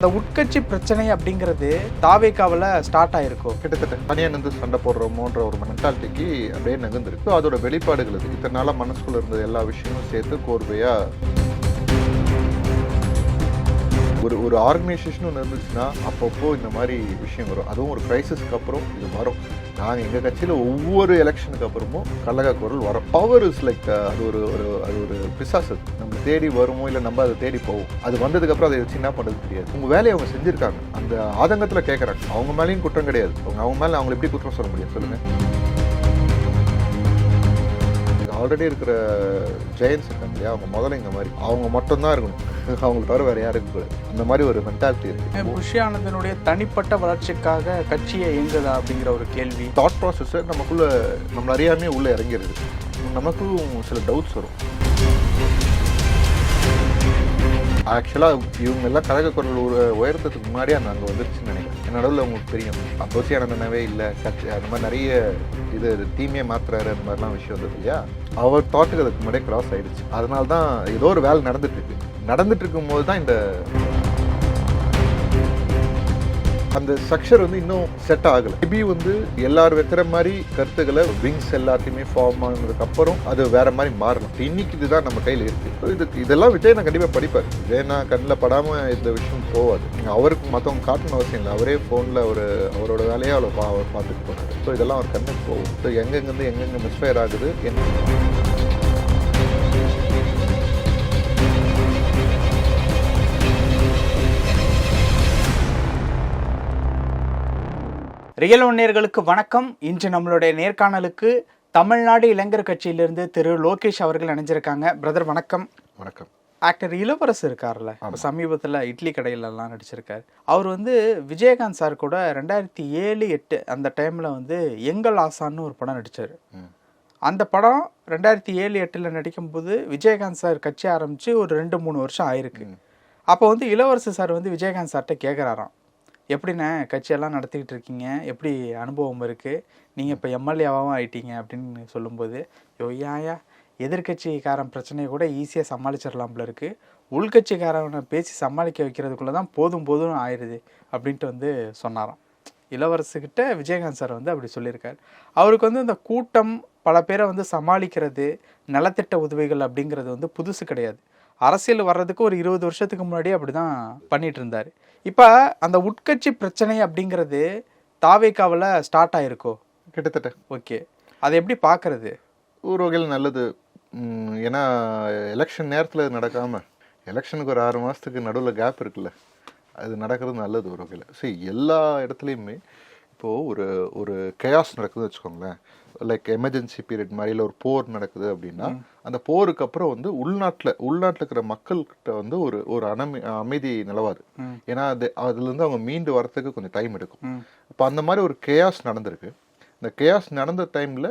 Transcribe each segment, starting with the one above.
இந்த உட்கட்சி பிரச்சனை அப்படிங்கிறது தாவேக்காவில் ஸ்டார்ட் ஆயிருக்கும். கிட்டத்தட்ட தனியாக நின்று சண்டை போடுறோமோன்ற ஒரு மென்டாலிட்டிக்கு அப்படியே நகர்ந்துருக்கு. அதோட வெளிப்பாடுகள் இத்தனை நாளாக மனசுக்குள்ள இருந்த எல்லா விஷயமும் சேர்த்து கோர்வையாக ஒரு ஒரு ஆர்கனைசேஷன் ஒன்று இருந்துச்சுன்னா அப்பப்போ இந்த மாதிரி விஷயம் வரும். அதுவும் ஒரு க்ரைசிஸ்க்கு அப்புறம் இது வரும். நாங்கள் எங்கள் கட்சியில் ஒவ்வொரு எலெக்ஷனுக்கு அப்புறமும் கல்லக குரல் வரும். பவர் இஸ் லைக் அது ஒரு ஒரு அது ஒரு பிசாசு. அது. நம்ம தேடி வருமோ இல்லை நம்ம அதை தேடி போவோம். அது வந்ததுக்கப்புறம் அதை வச்சு என்ன பண்ணுறது தெரியாது. உங்கள் வேலையை அவங்க செஞ்சுருக்காங்க. அந்த ஆதங்கத்தில் கேட்குறாங்க அவங்க மேலேயும் குற்றம் கிடையாது. அவங்க அவங்க மேலே அவங்களை எப்படி குற்றம் சொல்ல முடியும்? சொல்லுங்கள் ஆல்ரெடி இருக்கிற ஜெயன்ஸ் இருக்காங்க இல்லையா? அவங்க முதல்ல இந்த மாதிரி. அவங்க மட்டும்தான் இருக்கணும். அவங்களுக்கு தவிர வேற யாரும் இருக்கக்கூடாது அந்த மாதிரி ஒரு மென்டாலிட்டி இருக்கு. புஷி ஆனந்தனுடைய தனிப்பட்ட வளர்ச்சிக்காக கட்சியை இயங்குதா அப்படிங்கிற ஒரு கேள்வி. தாட் ப்ராசஸை நமக்குள்ள நம்மள அறியாமே உள்ள இறங்கிடுது. நமக்கும் சில டவுட்ஸ் வரும். ஆக்சுவலாக இவங்க எல்லாம் கழக குரல் ஒரு உயர்த்தத்துக்கு முன்னாடியே அந்த அங்கே வந்துருச்சுன்னு நினைக்கிறேன். என் நடுவில் உங்களுக்கு தெரியும். அப்போசி ஆனந்தனவே இல்லை கட்சி அந்த மாதிரி நிறைய இது தீமையை மாத்துறாரு அந்த மாதிரிலாம் விஷயம் வந்தது இல்லையா? அவர் தாட்டுக்கு அதுக்கு முன்னாடியே கிராஸ் ஆயிடுச்சு. அதனால தான் ஏதோ ஒரு வேலை நடந்துட்டு இருக்கு. நடந்துட்டு இருக்கும்போது தான் இந்த அந்த ஸ்ட்ரக்சர் வந்து இன்னும் செட் ஆகலை. மேபி வந்து எல்லாரும் வைக்கிற மாதிரி கருத்துக்களை விங்ஸ் எல்லாத்தையுமே ஃபார்ம் ஆனதுக்கு அப்புறம் அது வேற மாதிரி மாறணும். இன்னைக்கு இதுதான் நம்ம கையில் இருக்கு. So இதுக்கு இதெல்லாம் விஜய் நான் கண்டிப்பாக படிப்பார் விஜய் நான் கண்ணில் படாமல் இந்த விஷயம் போகாது நீங்கள் அவருக்கு மற்றவங்க காட்டணும் அவசியம் இல்லை. அவரே ஃபோனில் ஒரு அவரோட வேலையை அவ்வளோ பா அவர் பார்த்துட்டு போனார் ஸோ இதெல்லாம் அவர் கண்ணுக்கு போகும். ஸோ எங்கெங்கேருந்து எங்கெங்கே மிஸ்ஃபயர் ஆகுது என்ன ரியல் ஒன்னியர்களுக்கு வணக்கம். இன்று நம்மளுடைய நேர்காணலுக்கு தமிழ்நாடு இளைஞர் கட்சியிலிருந்து திரு லோகேஷ் அவர்கள் இணைஞ்சிருக்காங்க. பிரதர் வணக்கம். வணக்கம். ஆக்டர் இளவரசு இருக்கார்ல சமீபத்தில் இட்லி கடையிலலாம் நடிச்சிருக்காரு. அவர் வந்து விஜயகாந்த் சார் கூட ரெண்டாயிரத்தி ஏழு எட்டு அந்த டைமில் வந்து எங்கள் ஆசான்னு ஒரு படம் நடித்தார். அந்த படம் ரெண்டாயிரத்தி ஏழு எட்டில் நடிக்கும்போது விஜயகாந்த் சார் கட்சி ஆரம்பித்து ஒரு ரெண்டு மூணு வருஷம் ஆயிருக்கு. அப்போ வந்து இளவரசு சார் வந்து விஜயகாந்த் சார்கிட்ட கேட்குறாராம் எப்படிண்ணே கட்சியெல்லாம் நடத்திக்கிட்டு இருக்கீங்க எப்படி அனுபவம் இருக்குது நீங்கள் இப்போ எம்எல்ஏவாகவும் ஆயிட்டீங்க அப்படின்னு சொல்லும்போது யோ ஏயா எதிர்கட்சிக்காரன் பிரச்சனையை கூட ஈஸியாக சமாளிச்சிடலாம்ல இருக்குது உள்கட்சிக்காரனை பேசி சமாளிக்க வைக்கிறதுக்குள்ளே தான் போதும் போதும் ஆயிடுது அப்படின்ட்டு வந்து சொன்னாராம். இளவரசுக்கிட்ட விஜயகாந்த் சார் வந்து அப்படி சொல்லியிருக்கார். அவருக்கு வந்து இந்த கூட்டம் பல பேரை வந்து சமாளிக்கிறது நலத்திட்ட உதவிகள் அப்படிங்கிறது வந்து புதுசு கிடையாது. அரசியல் வர்றதுக்கு ஒரு இருபது வருஷத்துக்கு முன்னாடியே அப்படி தான் பண்ணிகிட்டு இருந்தார். இப்போ அந்த உட்கட்சி பிரச்சனை அப்படிங்கிறது தாவேக்காவில் ஸ்டார்ட் ஆயிருக்கோ? கிட்டத்தட்ட. ஓகே. அதை எப்படி பார்க்கறது ஒரு வகையில் நல்லது ஏன்னா எலெக்ஷன் நேரத்தில் இது நடக்காம எலெக்ஷனுக்கு ஒரு ஆறு மாதத்துக்கு நடுவில் கேப் இருக்குல்ல. அது நடக்கிறது நல்லது ஒரு வகையில் சரி எல்லா இடத்துலையுமே இப்போது ஒரு ஒரு கயாஸ் நடக்குதுன்னு வச்சுக்கோங்களேன். லைக் எமர்ஜென்சி பீரியட் மாதிரி இல்லை ஒரு போர் நடக்குது அப்படின்னா அந்த போருக்கு அப்புறம் வந்து உள்நாட்டில் உள்நாட்டில் இருக்கிற மக்கள்கிட்ட வந்து ஒரு ஒரு அனமி அமைதி நிலவாது. ஏன்னா அது அதுலேருந்து அவங்க மீண்டு வரத்துக்கு கொஞ்சம் டைம் எடுக்கும். இப்போ அந்த மாதிரி ஒரு கேயாஸ் நடந்திருக்கு. இந்த கேயாஸ் நடந்த டைமில்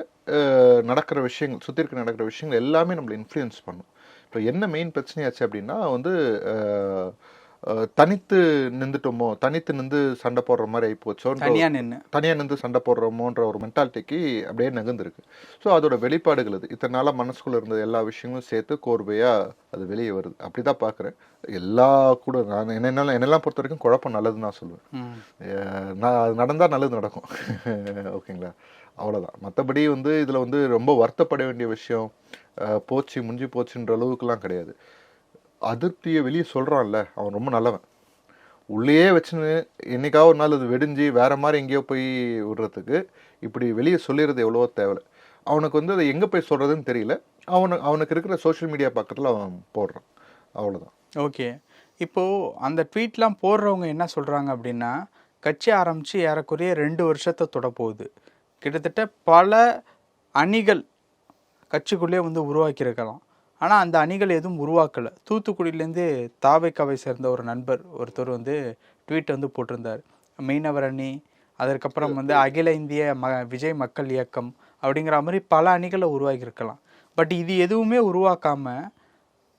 நடக்கிற விஷயங்கள் சுற்றி இருக்க நடக்கிற விஷயங்கள் எல்லாமே நம்மளை இன்ஃப்ளூயன்ஸ் பண்ணும். இப்போ என்ன மெயின் பிரச்சனையாச்சு அப்படின்னா வந்து தனித்து நின்றுட்டோமோ தனித்து நின்று சண்டை போடுற மாதிரி ஆகிப்போச்சோன்ற தனியாக நின்று தனியாக நின்று சண்டை போடுறோமோன்ற ஒரு மென்டாலிட்டிக்கு அப்படியே நகர்ந்துருக்கு. ஸோ அதோட வெளிப்பாடுகள் அது. இத்தனை நாளாக மனசுக்குள்ள இருந்த எல்லா விஷயங்களும் சேர்த்து கோர்வையாக அது வெளியே வருது. அப்படி தான் பார்க்குறேன் எல்லா கூட நான் என்னென்ன என்னெல்லாம் பொறுத்த வரைக்கும் குழப்பம் நல்லதுன்னு நான் சொல்லுவேன் நான் அது நடந்தால் நல்லது நடக்கும். ஓகேங்களா? அவ்வளோதான் மற்றபடி வந்து இதில் வந்து ரொம்ப வருத்தப்பட வேண்டிய விஷயம் போச்சு முடிஞ்சு போச்சுன்ற அளவுக்குலாம் கிடையாது. அதிருப்தியை வெளியே சொல்கிறான்ல அவன் ரொம்ப நல்லவன். உள்ளேயே வச்சுன்னு என்னைக்காவது ஒரு நாள் அது வெடிஞ்சு வேற மாதிரி எங்கேயோ போய் விடுறதுக்கு இப்படி வெளியே சொல்லிடுறது எவ்வளவோ தேவை அவனுக்கு வந்து அதை எங்கே போய் சொல்கிறதுன்னு தெரியல. அவனுக்கு அவனுக்கு இருக்கிற சோஷியல் மீடியா பக்கத்தில் அவன் போடுறான். அவ்வளோதான் ஓகே. இப்போது அந்த ட்வீட்லாம் போடுறவங்க என்ன சொல்கிறாங்க அப்படின்னா கட்சி ஆரம்பித்து ஏறக்குறைய ரெண்டு வருஷத்தை தொட போகுது. கிட்டத்தட்ட பல அணிகள் கட்சிக்குள்ளே வந்து உருவாக்கியிருக்கலாம். ஆனால் அந்த அணிகள் எதுவும் உருவாக்கலை. தூத்துக்குடியிலேருந்து தாவைக்காவை சேர்ந்த ஒரு நண்பர் ஒருத்தர் வந்து ட்வீட் வந்து போட்டிருந்தார். மீனவர் அணி அதற்கப்புறம் வந்து அகில இந்திய ம விஜய் மக்கள் இயக்கம் அப்படிங்கிற மாதிரி பல அணிகளை உருவாக்கியிருக்கலாம் பட் இது எதுவுமே உருவாக்காமல்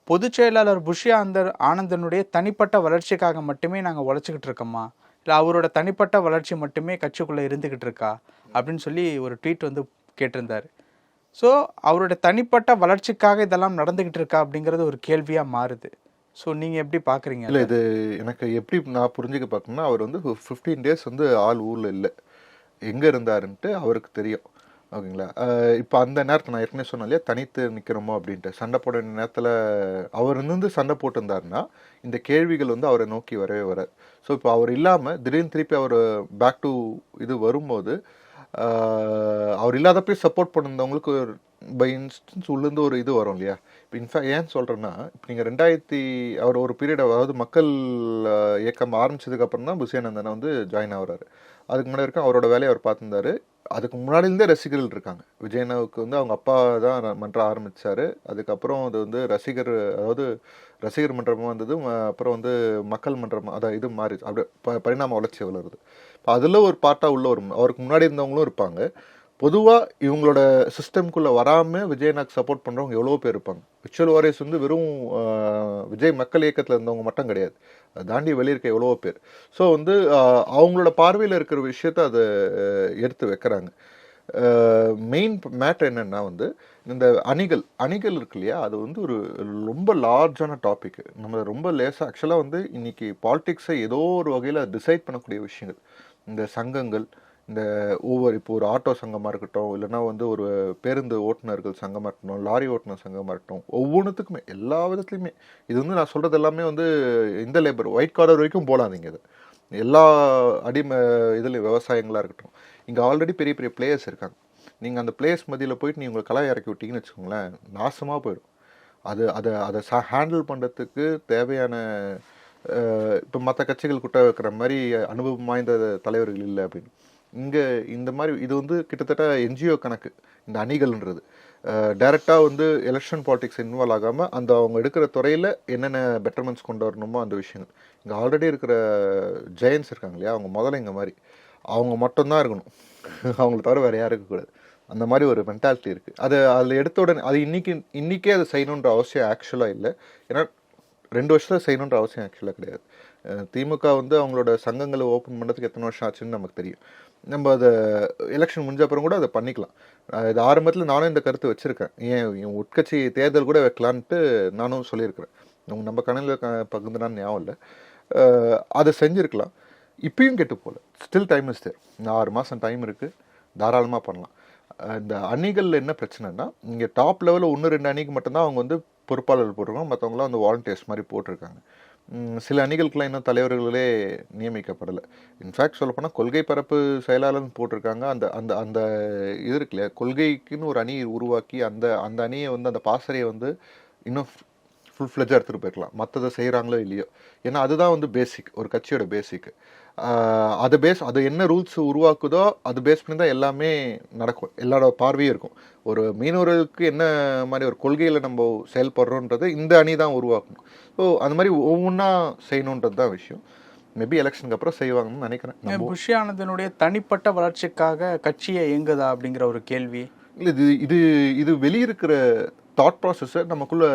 பொதுச் செயலாளர் புஷி ஆந்தர் ஆனந்தனுடைய தனிப்பட்ட வளர்ச்சிக்காக மட்டுமே நாங்கள் உழைச்சிக்கிட்டு இருக்கோமா? இல்லை அவரோட தனிப்பட்ட வளர்ச்சி மட்டுமே கட்சிக்குள்ளே இருந்துக்கிட்டு இருக்கா? அப்படின்னு சொல்லி ஒரு ட்வீட் வந்து கேட்டிருந்தார். ஸோ அவருடைய தனிப்பட்ட வளர்ச்சிக்காக இதெல்லாம் நடந்துக்கிட்டு இருக்கா அப்படிங்கிறது ஒரு கேள்வியாக மாறுது. ஸோ நீங்கள் எப்படி பார்க்குறீங்க இல்லை இது எனக்கு எப்படி நான் புரிஞ்சுக்க பார்த்தோம்னா அவர் வந்து ஃபிஃப்டீன் டேஸ் வந்து ஆள் ஊரில் இல்லை. எங்கே இருந்தாருன்ட்டு அவருக்கு தெரியும். ஓகேங்களா? இப்போ அந்த நேரத்தில் நான் ஏற்கனவே சொன்னேன் இல்லையா தனித்து நிற்கிறோமோ அப்படின்ட்டு. சண்டை போட நேரத்தில் அவர் இருந்து சண்டை போட்டிருந்தாருன்னா இந்த கேள்விகள் வந்து அவரை நோக்கி வரவே வராது. ஸோ இப்போ அவர் இல்லாமல் திடீர்னு திருப்பி அவர் பேக் டு இது வரும்போது அவர் இல்லாதப்பே சப்போர்ட் பண்ணிருந்தவங்களுக்கு பை இன்ஸ்டன்ஸ் உள்ளேருந்து ஒரு இது வரும் இல்லையா? இப்போ இன்ஃபேக்ட் ஏன் சொல்கிறேன்னா இப்போ நீங்கள் ரெண்டாயிரத்தி அவர் ஒரு பீரியட் அதாவது மக்கள் இயக்கம் ஆரம்பித்ததுக்கப்புறம் தான் புசியானந்தனை வந்து ஜாயின் ஆகிறாரு. அதுக்கு முன்னாடி வரைக்கும் அவரோட வேலையை அவர் பார்த்துருந்தாரு. அதுக்கு முன்னாடிலேருந்தே ரசிகர்கள் இருக்காங்க. விஜயனாவுக்கு வந்து அவங்க அப்பா தான் மன்றம் ஆரம்பித்தார் அதுக்கப்புறம் அது வந்து ரசிகர் அதாவது ரசிகர் மன்றமாக வந்தது அப்புறம் வந்து மக்கள் மன்றம் அதான் இது மாறி அப்படியே ப பரிணாம வளர்ச்சி வளருது. இப்போ அதில் ஒரு பார்ட்டாக உள்ள ஒரு அவருக்கு முன்னாடி இருந்தவங்களும் இருப்பாங்க. பொதுவாக இவங்களோட சிஸ்டம்குள்ளே வராமல் விஜயனாக்கு சப்போர்ட் பண்ணுறவங்க எவ்வளோ பேர் இருப்பாங்க. விச்சுவல் வாரியர்ஸ் வந்து வெறும் விஜய் மக்கள் இயக்கத்தில் இருந்தவங்க மட்டும் கிடையாது. அதை தாண்டி வெளியிருக்க எவ்வளோ பேர். ஸோ வந்து அவங்களோட பார்வையில் இருக்கிற விஷயத்த அதை எடுத்து வைக்கிறாங்க. மெயின் மேட்டர் என்னென்னா வந்து இந்த அணிகள் அணிகள் இருக்கு இல்லையா? அது வந்து ஒரு ரொம்ப லார்ஜான டாபிக் நம்ம ரொம்ப லேசாக ஆக்சுவலாக வந்து இன்றைக்கி பாலிடிக்ஸை ஏதோ ஒரு வகையில் டிசைட் பண்ணக்கூடிய விஷயங்கள். இந்த சங்கங்கள் இந்த ஒவ்வொரு இப்போ ஒரு ஆட்டோ சங்கமாக இருக்கட்டும் இல்லைன்னா வந்து ஒரு பேருந்து ஓட்டுநர்கள் சங்கமாக இருக்கட்டும் லாரி ஓட்டுநர் சங்கமாக இருக்கட்டும் ஒவ்வொன்றுத்துக்குமே எல்லா விதத்துலையுமே. இது வந்து நான் சொல்கிறது எல்லாமே வந்து இந்த லேபர் ஒயிட் காலர் வரைக்கும் போடாதீங்க இது. எல்லா அடிமை இதில் விவசாயங்களாக இருக்கட்டும். இங்கே ஆல்ரெடி பெரிய பெரிய பிளேயர்ஸ் இருக்காங்க. நீங்கள் அந்த பிளேயர்ஸ் மதியில் போயிட்டு நீங்கள் உங்களை கலாய் இறக்கி விட்டீங்கன்னு வச்சுக்கோங்களேன் நாசமாக போயிடும். அது அதை அதை ச ஹேண்டில் பண்ணுறதுக்கு தேவையான இப்போ மற்ற கட்சிகள் குட்ட வைக்கிற மாதிரி அனுபவம் வாய்ந்த தலைவர்கள் இல்லை அப்படின்னு. இங்கே இந்த மாதிரி இது வந்து கிட்டத்தட்ட என்ஜிஓ கணக்கு இந்த அணிகள்ன்றது. டைரெக்டாக வந்து எலெக்ஷன் பாலிடிக்ஸ் இன்வால்வ் ஆகாமல் அந்த அவங்க எடுக்கிற துறையில் என்னென்ன பெட்டர்மெண்ட்ஸ் கொண்டு வரணுமோ அந்த விஷயங்கள். இங்கே ஆல்ரெடி இருக்கிற ஜெயன்ஸ் இருக்காங்க இல்லையா? அவங்க முதல்ல இங்கே மாதிரி. அவங்க மட்டும்தான் இருக்கணும். அவங்கள தவிர வேறு யாரும் இருக்கக்கூடாது அந்த மாதிரி ஒரு மென்டாலிட்டி இருக்குது அது அதில் எடுத்த உடனே அது இன்னைக்கு இன்றைக்கே அதை செய்யணுன்ற அவசியம் ஆக்சுவலாக இல்லை. ஏன்னா ரெண்டு வருஷத்தில் செய்யணுன்ற அவசியம் ஆக்சுவலாக கிடையாது. திமுக வந்து அவங்களோட சங்கங்களை ஓப்பன் பண்ணுறதுக்கு எத்தனை வருஷம் ஆச்சுன்னு நமக்கு தெரியும். நம்ம அதை எலெக்ஷன் முடிஞ்ச அப்புறம் கூட அதை பண்ணிக்கலாம். இது ஆரம்பத்தில் நானும் இந்த கருத்து வச்சுருக்கேன். ஏன் என் உட்கட்சி தேர்தல் கூட வைக்கலான்ட்டு நானும் சொல்லியிருக்கிறேன். அவங்க நம்ம கணையில் க பகுந்தனான்னு ஞாபகம் இல்லை. அதை செஞ்சுருக்கலாம். இப்பயும் கெட்டு போகல ஸ்டில் டைம் இஸ் தேர் இந்த ஆறு மாதம் டைம் இருக்குது தாராளமாக பண்ணலாம். இந்த அணிகளில் என்ன பிரச்சனைனா இங்கே டாப் லெவலில் ஒன்று ரெண்டு அணிக்கு மட்டும்தான் அவங்க வந்து பொறுப்பாளர்கள் போட்டிருக்காங்க. மற்றவங்களாம் வந்து வாலண்டியர்ஸ் மாதிரி போட்டிருக்காங்க. சில அணிகளுக்குலாம் இன்னும் தலைவர்களே நியமிக்கப்படலை. இன்ஃபேக்ட் சொல்லப்போனால் கொள்கை பரப்பு செயலாளர்னு போட்டிருக்காங்க. அந்த அந்த அந்த இது இருக்குல்ல கொள்கைக்குன்னு ஒரு அணி உருவாக்கி அந்த அந்த அணியை வந்து அந்த பாசறையை வந்து இன்னும் ஃபுல் ஃப்ளெஜாக எடுத்துகிட்டு போயிருக்கலாம் மற்றதை செய்கிறாங்களோ இல்லையோ. ஏன்னா அதுதான் வந்து பேசிக் ஒரு கட்சியோட பேசிக் அது பேஸ் அது என்ன ரூல்ஸ் உருவாக்குதோ அது பேஸ் பண்ணி தான் எல்லாமே நடக்கும். எல்லாரோட பார்வையும் இருக்கும். ஒரு மீனவர்களுக்கு என்ன மாதிரி ஒரு கொள்கையில் நம்ம செயல்படுறோன்றது இந்த அணி தான் உருவாக்கணும். ஸோ அந்த மாதிரி ஒவ்வொன்றா செய்யணுன்றது தான் விஷயம். மேபி எலெக்ஷனுக்கு அப்புறம் செய்வாங்கன்னு நினைக்கிறேன். புஷி ஆனந்தனுடைய தனிப்பட்ட வளர்ச்சிக்காக கட்சியை இயங்குதா அப்படிங்கிற ஒரு கேள்வி? இல்லை இது இது இது வெளியிருக்கிற தாட் ப்ராசஸை நமக்குள்ள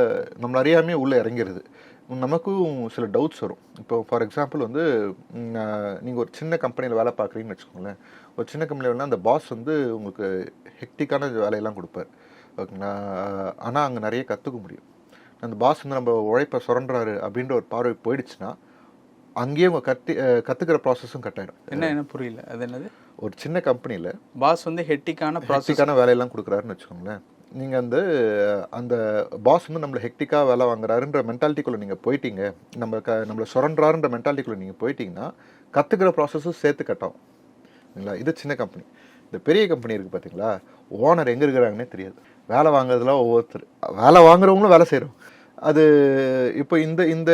நம்மள அறியாமே உள்ளே இறங்கிடுது நமக்கும் சில டவுட்ஸ் வரும். இப்போ ஃபார் எக்ஸாம்பிள் வந்து நீங்கள் ஒரு சின்ன கம்பெனியில் வேலை பார்க்குறீங்கன்னு வச்சுக்கோங்களேன். ஒரு சின்ன கம்பெனியில் அந்த பாஸ் வந்து உங்களுக்கு ஹெக்டிக்கான வேலையெல்லாம் கொடுப்பார். ஓகேங்களா? ஆனால் அங்கே நிறைய கற்றுக்க முடியும். அந்த பாஸ் வந்து நம்ம உழைப்பை சுரண்டுறாரு அப்படின்ற ஒரு பார்வை போயிடுச்சுன்னா அங்கேயே உங்கள் கத்தி கற்றுக்கிற ப்ராசஸும் கட் ஆகிடும் என்ன என்ன புரியல? அது என்னது? ஒரு சின்ன கம்பெனியில் பாஸ் வந்து ஹெட்டிக்கான ப்ராசஸ் ஹெக்டிக்கான வேலையெல்லாம் கொடுக்குறாருன்னு வச்சுக்கோங்களேன். நீங்கள் வந்து அந்த பாஸ் வந்து நம்மளை ஹெக்டிக்காக வேலை வாங்குறாருன்ற மென்டாலிட்டிக்குள்ளே நீங்கள் போயிட்டீங்க. நம்ம க நம்மளை சுரண்டாருன்ற மென்டாலிட்டிக்குள்ளே நீங்கள் போயிட்டீங்கன்னா கற்றுக்கிற ப்ராசஸும் சேர்த்து கட்டும் இல்லைங்களா? இது சின்ன கம்பெனி இந்த பெரிய கம்பெனி இருக்குது பார்த்தீங்களா ஓனர் எங்கே இருக்கிறாங்கன்னே தெரியாது. வேலை வாங்குறதுலாம் ஒவ்வொருத்தர். வேலை வாங்குறவங்களும் வேலை செய்கிறோம் அது இப்போ இந்த இந்த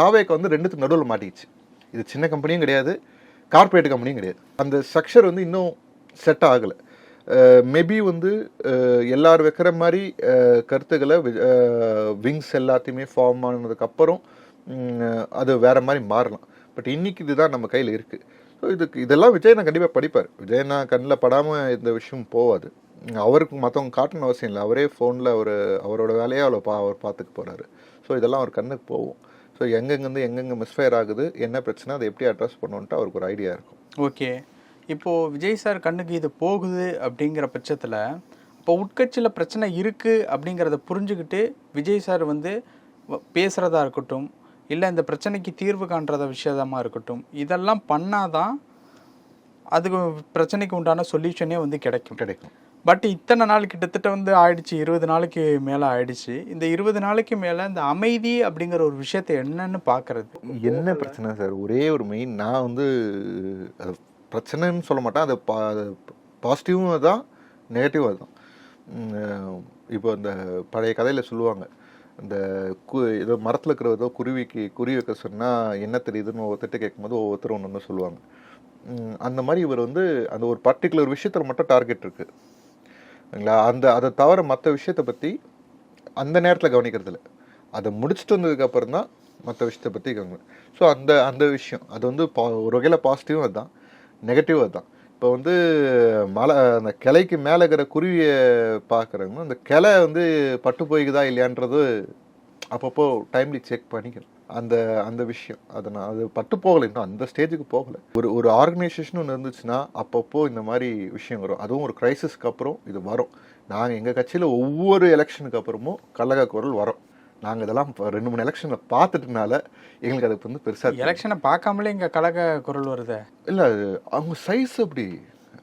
தாவேக்கு வந்து ரெண்டுத்துக்கு நடுவில் மாட்டிக்கிச்சு. இது சின்ன கம்பெனியும் கிடையாது. கார்ப்பரேட் கம்பெனியும் கிடையாது. அந்த ஸ்ட்ரக்சர் வந்து இன்னும் செட் ஆகலை. மேபி வந்து அஹ், எல்லாரும் வைக்கிற மாதிரி கருத்துக்களை விங்ஸ் எல்லாத்தையுமே ஃபார்ம் ஆனதுக்கப்புறம் அது வேற மாதிரி மாறலாம். பட் இன்னைக்கு இதுதான் நம்ம கையில் இருக்குது ஸோ இதுக்கு இதெல்லாம் விஜய் நான் கண்டிப்பாக படிப்பார். விஜய் நான் கண்ணில் படாமல் இந்த விஷயம் போகாது அவருக்கு மற்றவங்க காட்டணும் அவசியம் இல்லை. அவரே ஃபோனில் அவர் அவரோட வேலையை அவ்வளோ பா அவர் பார்த்துக்க போகிறாரு ஸோ இதெல்லாம் அவர் கண்ணுக்கு போகும். ஸோ எங்கெங்கேருந்து எங்கெங்கே மிஸ்ஃபயர் ஆகுது என்ன பிரச்சனை அதை எப்படி அட்ரஸ் பண்ணணுன்ட்டு அவருக்கு ஒரு ஐடியா இருக்கும். ஓகே இப்போ விஜய் சார் கண்ணுக்கு இது போகுது அப்படிங்கிற பட்சத்தில் இப்போ உட்கட்சியில் பிரச்சனை இருக்கு அப்படிங்கிறத புரிஞ்சுக்கிட்டு விஜய் சார் வந்து பேசுறதா இருக்கட்டும் இல்லை இந்த பிரச்சனைக்கு தீர்வு காண்றத விஷயமா இருக்கட்டும் இதெல்லாம் பண்ணாதான் அதுக்கு பிரச்சனைக்கு உண்டான சொல்யூஷனே வந்து கிடைக்கும். கிடைக்கும். பட் இத்தனை நாள் கிட்டத்தட்ட வந்து ஆயிடுச்சு இருபது நாளைக்கு மேலே ஆயிடுச்சு. இந்த இருபது நாளைக்கு மேலே இந்த அமைதி அப்படிங்கிற ஒரு விஷயத்தை என்னன்னு பார்க்கறது என்ன பிரச்சனை சார்? ஒரே ஒரு மெயின் நான் வந்து பிரச்சனைன்னு சொல்ல மாட்டேன். அது பா பாசிட்டிவும் அதுதான் நெகட்டிவும் அதுதான் இப்போ இந்த பழைய கதையில் சொல்லுவாங்க. இந்த கு ஏதோ மரத்தில் இருக்கிற ஏதோ குருவிக்கு குருவி வைக்க சொன்னால் என்ன தெரியுதுன்னு ஒவ்வொருத்தர்கிட்ட கேட்கும்போது ஒவ்வொருத்தரும் ஒன்று ஒன்று சொல்லுவாங்க. அந்த மாதிரி இவர் வந்து அந்த ஒரு பர்டிகுலர் விஷயத்தில் மட்டும் டார்கெட் இருக்குங்களா அந்த அதை தவிர மற்ற விஷயத்தை பற்றி அந்த நேரத்தில் கவனிக்கிறதில்ல. அதை முடிச்சுட்டு வந்ததுக்கப்புறம் தான் மற்ற விஷயத்தை பற்றி கவனிக்கணும் ஸோ அந்த அந்த விஷயம். அது வந்து பா ஒரு வகையில் பாசிட்டிவும் அதுதான். நெகட்டிவ் அதுதான். இப்போ வந்து மலை அந்த கிளைக்கு மேலே இருக்கிற குருவியை பார்க்குறவங்க அந்த கிளை வந்து பட்டு போய்க்குதா இல்லையான்றது அப்பப்போ டைம்லி செக் பண்ணிக்கணும். அந்த அந்த விஷயம். அதை நான் அது பட்டு போகலை. இன்னும் அந்த ஸ்டேஜுக்கு போகலை. ஒரு ஒரு ஆர்கனைசேஷன் ஒன்று இருந்துச்சுன்னா அப்பப்போ இந்த மாதிரி விஷயம் வரும். அதுவும் ஒரு க்ரைசிஸ்க்கு அப்புறம் இது வரும். நாங்கள் எங்கள் கட்சியில் ஒவ்வொரு எலெக்ஷனுக்கு அப்புறமும் கல்லக குரல் வரும். நாங்கள் இதெல்லாம் ரெண்டு மூணு எலெக்ஷனில் பார்த்துட்டனால எங்களுக்கு அது வந்து பெருசாக எலெக்ஷனை பார்க்காமலே இங்கே கழக குரல் வருதே? இல்லை அவங்க சைஸ் அப்படி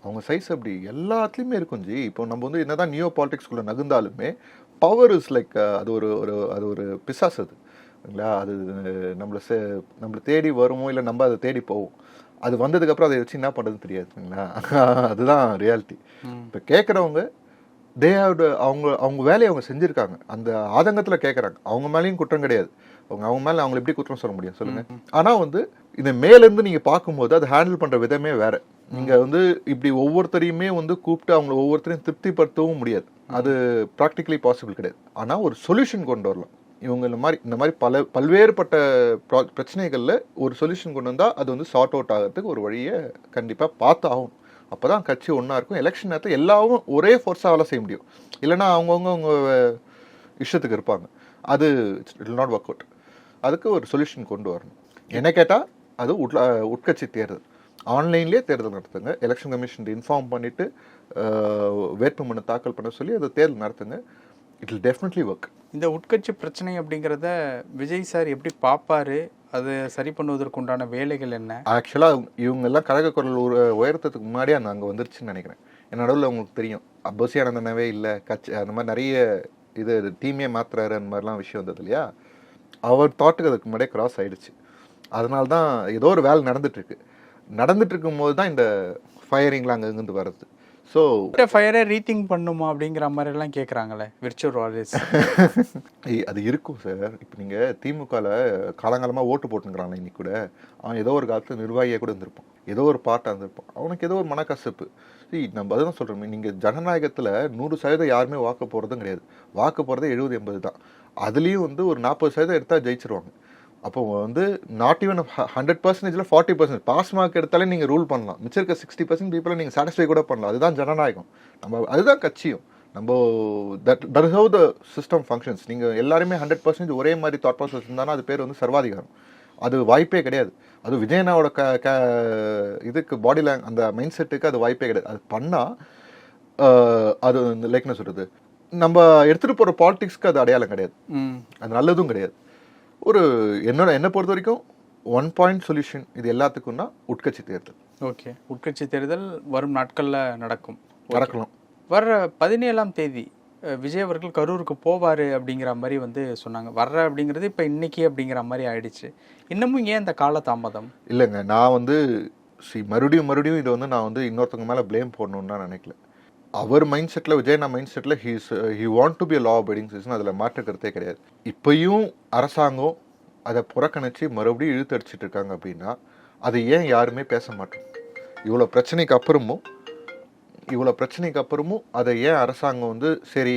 அவங்க சைஸ் அப்படி எல்லாத்துலேயுமே இருக்கும் ஜி. இப்போ நம்ம வந்து என்னதான் நியோ பாலிடிக்ஸ்குள்ளே நகுந்தாலுமே பவர் இஸ் லைக் அது ஒரு ஒரு அது ஒரு பிசாஸ் அது. இல்லைங்களா? அது நம்மளை சே நம்மளை தேடி வருமோ இல்லை நம்ம அதை தேடி போவோம். அது வந்ததுக்கப்புறம் அதை வச்சு என்ன பண்ணுறதுன்னு தெரியாதுங்களா அதுதான் ரியாலிட்டி இப்போ கேட்குறவங்க தே ஹவ் அவங்க அவங்க வேலையை அவங்க செஞ்சுருக்காங்க. அந்த ஆதங்கத்தில் கேட்குறாங்க அவங்க மேலேயும் குற்றம் கிடையாது. அவங்க அவங்க மேலே அவங்களை எப்படி குற்றம் சொல்ல முடியும்? சொல்லுங்க. ஆனால் வந்து இந்த மேலேருந்து நீங்கள் பார்க்கும்போது அதை ஹேண்டில் பண்ணுற விதமே வேற. நீங்கள் வந்து இப்படி ஒவ்வொருத்தரையுமே வந்து கூப்பிட்டு அவங்கள ஒவ்வொருத்தரையும் திருப்திப்படுத்தவும் முடியாது. அது ப்ராக்டிகலி பாசிபிள் கிடையாது. ஆனால் ஒரு சொல்யூஷன் கொண்டு வரலாம். இவங்க இந்த மாதிரி இந்த மாதிரி பல பல்வேறுபட்ட ப்ரா- பிரச்சனைகள்ல ஒரு சொல்யூஷன் கொண்டு வந்தால் அது வந்து சார்ட் அவுட் ஆகிறதுக்கு ஒரு வழியை கண்டிப்பாக பார்த்து ஆகும் அப்போ தான் கட்சி ஒன்றா இருக்கும். எலெக்ஷன் நேரத்தில் எல்லாரும் ஒரே ஃபோர்ஸாக வேலை செய்ய முடியும். இல்லைன்னா அவங்கவுங்க அவங்க இஷ்டத்துக்கு இருப்பாங்க. அது இட் நாட் ஒர்க் அவுட் அதுக்கு ஒரு சொல்யூஷன் கொண்டு வரணும். என்ன கேட்டால் அது உட்ல உட்கட்சி தேர்தல். ஆன்லைன்லேயே தேர்தல் நடத்துங்க. எலெக்ஷன் கமிஷன் இன்ஃபார்ம் பண்ணிவிட்டு வேட்புமனு தாக்கல் பண்ண சொல்லி அதை தேர்தல் நடத்துங்க. இட் will டெஃபினெட்லி ஒர்க் இந்த உட்கட்சி பிரச்சனை அப்படிங்கிறத விஜய் சார் எப்படி பார்ப்பாரு? அதை சரி பண்ணுவதற்கு உண்டான வேலைகள் என்ன? ஆக்சுவலாக இவங்க எல்லாம் கழக குரல் ஒரு உயரத்துக்கு முன்னாடியே அந்த அங்கே வந்துருச்சுன்னு நினைக்கிறேன். என் நடுவில் உங்களுக்கு தெரியும். பசி ஆனந்தனவே இல்லை கட்சி அந்த மாதிரி நிறைய இது டீமே மாத்துறாரு அந்த மாதிரிலாம் விஷயம் வந்தது இல்லையா? அவர் தாட்டுக்கு அதுக்கு முன்னாடியே கிராஸ் ஆயிடுச்சு. அதனால தான் ஏதோ ஒரு வேலை நடந்துட்டு இருக்கு. நடந்துட்டு இருக்கும்போது தான் இந்த ஃபயரிங்லாம் அங்கே இருந்து வர்றது. ஸோ ஃபயரை ரீதிங் பண்ணுமா அப்படிங்கிற மாதிரி எல்லாம் கேட்குறாங்களே விர்ச்சுவல் வாலிஸ் அது இருக்கும் சார் இப்போ நீங்கள் திமுகவில் காலங்காலமாக ஓட்டு போட்டுங்கிறாங்க இன்னைக்கு கூட. அவன் ஏதோ ஒரு காலத்தில் நிர்வாகியாக கூட இருந்திருப்பான். ஏதோ ஒரு பாட்டாக இருந்திருப்பான். அவனுக்கு ஏதோ ஒரு மனக்கசப்பு. see நம்ம அதுதான் சொல்கிறோம் நீங்கள் ஜனநாயகத்தில் நூறு சதவீதம் யாருமே வாக்கு போகிறதும் கிடையாது. வாக்கு போகிறது எழுபது எண்பது தான். அதுலேயும் வந்து ஒரு நாற்பது சதவீதம் எடுத்தால் ஜெயிச்சிருவாங்க. அப்போ வந்து நாட் ஈவன் ஹண்ட்ரட் பர்சன்டேஜில் ஃபார்ட்டி பர்சன்ட் பாஸ் மார்க் எடுத்தாலே நீங்கள் ரூல் பண்ணலாம். மிச்சம் இருக்க சிக்ஸ்டி பர்சன்ட் பீப்புளை நீங்கள் சாட்டிஸ்ஃபை கூட பண்ணலாம். அதுதான் ஜனநாயகம். நம்ம அதுதான் கட்சியும். நம்ம that that how the system functions நீங்கள் எல்லாருமே ஹண்ட்ரட் பர்சன்டேஜ் ஒரே மாதிரி தாட் ப்ராசஸ் இருந்தாலும் அது பேர் வந்து சர்வாதிகாரம். அது வாய்ப்பே கிடையாது. அது விஜயனாவோட க க இதுக்கு பாடி லேங் அந்த மைண்ட் செட்டுக்கு அது வாய்ப்பே கிடையாது. அது பண்ணால் அது லைக் என்ன சொல்கிறது நம்ம எடுத்துகிட்டு போகிற பாலிடிக்ஸ்க்கு அது அடையாளம் கிடையாது. அது நல்லதும் கிடையாது. ஒரு என்னோட என்னை பொறுத்த வரைக்கும் ஒன் பாயிண்ட் சொல்யூஷன் இது எல்லாத்துக்கும்னா உட்கட்சி தேர்தல். ஓகே உட்கட்சி தேர்தல் வரும் நாட்களில் நடக்கும். நடக்கலாம் வர்ற பதினேழாம் தேதி விஜய் அவர்கள் கரூருக்கு போவார் அப்படிங்கிற மாதிரி வந்து சொன்னாங்க. வர்ற அப்படிங்கிறது இப்போ இன்னைக்கு அப்படிங்கிற மாதிரி ஆயிடுச்சு. இன்னமும் ஏன் இந்த காலதாமதம்? இல்லைங்க. நான் வந்து சி மறுபடியும் மறுபடியும் இதை வந்து நான் வந்து இன்னொருத்தவங்க மேலே ப்ளேம் போடணும்னு நான் நினைக்கல. அவர் mind set விஜயனா mind set he's he want to be law abiding system அதில் மாற்றுக்கிறதே கிடையாது. இப்போயும் அரசாங்கம் அதை புறக்கணித்து மறுபடியும் இழுத்தடிச்சிட்டு இருக்காங்க அப்படின்னா அதை ஏன் யாருமே பேச மாட்டோம்? இவ்வளோ பிரச்சனைக்கு அப்புறமும் இவ்வளோ பிரச்சனைக்கு அப்புறமும் அதை ஏன் அரசாங்கம் வந்து சரி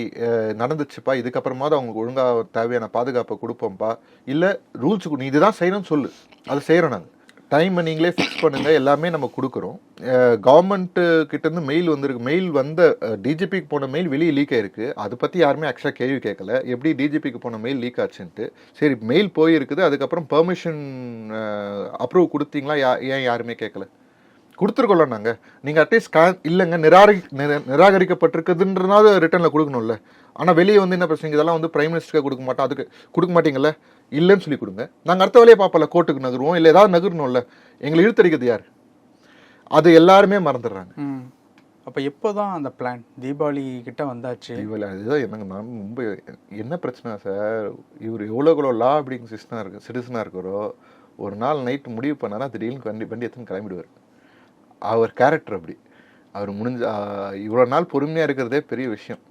நடந்துச்சுப்பா இதுக்கப்புறமாவது அவங்களுக்கு ஒழுங்காக தேவையான பாதுகாப்பை கொடுப்போம்ப்பா இல்லை ரூல்ஸுக்கு நீ இதுதான் செய்யணும்னு சொல்லு. அதை செய்கிறோம் நாங்கள் டைமை நீங்களே ஃபிக்ஸ் பண்ணுங்கள் எல்லாமே நம்ம கொடுக்குறோம். கவர்மெண்ட்டு கிட்டேருந்து மெயில் வந்திருக்கு. மெயில் வந்த டிஜிபிக்கு போன மெயில் வெளியே லீக் ஆயிருக்கு. அதை பற்றி யாருமே ஆக்சுவலாக கேள்வி கேட்கல. எப்படி டிஜிபிக்கு போன மெயில் லீக் ஆச்சுன்ட்டு. சரி மெயில் போயிருக்குது. அதுக்கப்புறம் பெர்மிஷன் அப்ரூவ் கொடுத்தீங்களா? யா ஏன் யாருமே கேட்கல? கொடுத்துருக்கோம்ல நாங்கள் நீங்கள் அட்லீஸ்ட் கா இல்லைங்க நிராகரி நிரா- நிராகரிக்கப்பட்டிருக்குதுன்றனால ரிட்டர்னில் கொடுக்கணும்ல. ஆனால் வெளியே வந்து என்ன பிரச்சனை? இதெல்லாம் வந்து பிரைம் மினிஸ்டருக்கு கொடுக்க மாட்டோம் அதுக்கு கொடுக்க மாட்டீங்கல்ல? இல்லைன்னு சொல்லி கொடுங்க. நாங்கள் அடுத்த வேலையை பார்ப்பல கோர்ட்டுக்கு நகருவோம் இல்லை ஏதாவது நகரணும்ல. எங்களை இழுத்தடிக்கிறது யார்? அது எல்லாருமே மறந்துடுறாங்க. அப்போ எப்போ தான் அந்த பிளான் தீபாவளி கிட்ட வந்தாச்சு. தீபாவளி அதுதான் என்னங்க நான் ரொம்ப என்ன பிரச்சனை சார்? இவர் எவ்வளோக்குள்ள லா அப்படிங்க சிஸ்டனாக இருக்கு சிட்டிசனாக இருக்கிறோ ஒரு நாள் நைட்டு முடிவு பண்ணாரா திடீர்னு வண்டி வண்டி எடுத்துன்னு கிளம்பிடுவார். அவர் கேரக்டர் அப்படி. அவர் முடிஞ்ச இவ்வளோ நாள் பொறுமையாக இருக்கிறதே பெரிய விஷயம்.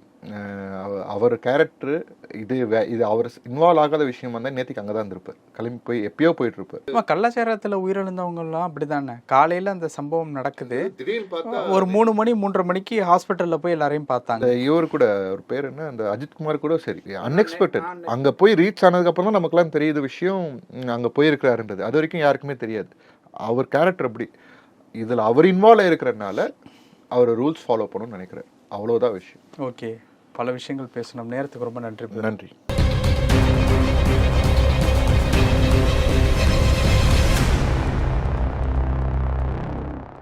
அவர் கேரக்டர் இது வே- இது அவர் இன்வால்வ் ஆகாத விஷயம் வந்தால் நேற்றுக்கு அங்கே தான் இருந்திருப்பார். கிளம்பி போய் எப்பயோ போயிட்டு இருப்பார் ஆமா கள்ளச்சாரத்தில் உயிரிழந்தவங்கலாம் அப்படிதானே? காலையில் அந்த சம்பவம் நடக்குது. ஒரு மூணு மணி மூன்றரை மணிக்கு ஹாஸ்பிட்டலில் போய் எல்லாரையும் பார்த்தாங்க. இவர் கூட ஒரு பேர் என்ன அந்த அஜித்குமார் கூட சரி அன்எக்ஸ்பெக்டட் அங்க போய் ரீச் ஆனதுக்கு அப்புறம் தான் நமக்குலாம் தெரியுது விஷயம் அங்க போயிருக்கிறாருன்றது. அது வரைக்கும் யாருக்குமே தெரியாது. அவர் கேரக்டர் அப்படி. இதுல அவர் இன்வால்வ் ஆயிருக்கிறனால அவர் ரூல்ஸ் ஃபாலோ பண்ணணும்னு நினைக்கிறேன். அவ்வளவுதான் விஷயம். ஓகே பல விஷயங்கள் பேசணும். நேரத்துக்கு ரொம்ப நன்றி. நன்றி.